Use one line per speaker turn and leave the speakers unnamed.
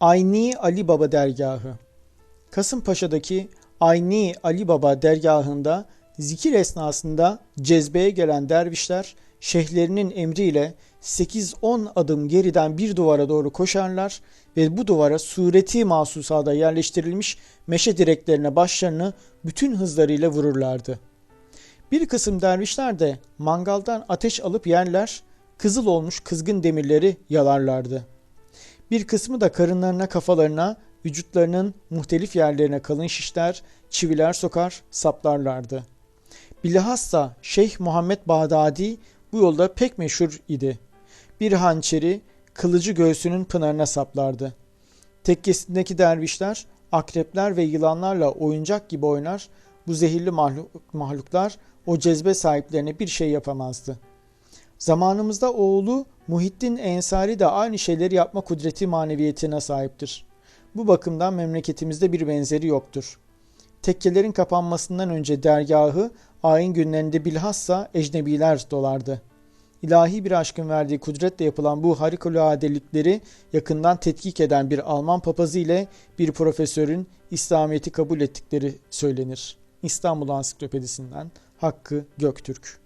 Ayni Ali Baba dergahı Kasımpaşa'daki Ayni Ali Baba dergahında zikir esnasında cezbeye gelen dervişler şeyhlerinin emriyle 8-10 adım geriden bir duvara doğru koşarlar ve bu duvara sureti mahsusada yerleştirilmiş meşe direklerine başlarını bütün hızlarıyla vururlardı. Bir kısım dervişler de mangaldan ateş alıp yerler, kızıl olmuş kızgın demirleri yalarlardı. Bir kısmı da karınlarına, kafalarına, vücutlarının muhtelif yerlerine kalın şişler, çiviler sokar, saplarlardı. Bilhassa Şeyh Muhammed Bağdadi bu yolda pek meşhur idi. Bir hançeri kılıcı göğsünün pınarına saplardı. Tekkesindeki dervişler akrepler ve yılanlarla oyuncak gibi oynar, bu zehirli mahluk, mahluklar o cezbe sahiplerine bir şey yapamazdı. Zamanımızda oğlu Muhittin Ensari de aynı şeyleri yapma kudreti maneviyetine sahiptir. Bu bakımdan memleketimizde bir benzeri yoktur. Tekkelerin kapanmasından önce dergahı ayin günlerinde bilhassa ecnebiler dolardı. İlahi bir aşkın verdiği kudretle yapılan bu harikuladelikleri yakından tetkik eden bir Alman papazı ile bir profesörün İslamiyet'i kabul ettikleri söylenir. İstanbul Ansiklopedisinden Hakkı Göktürk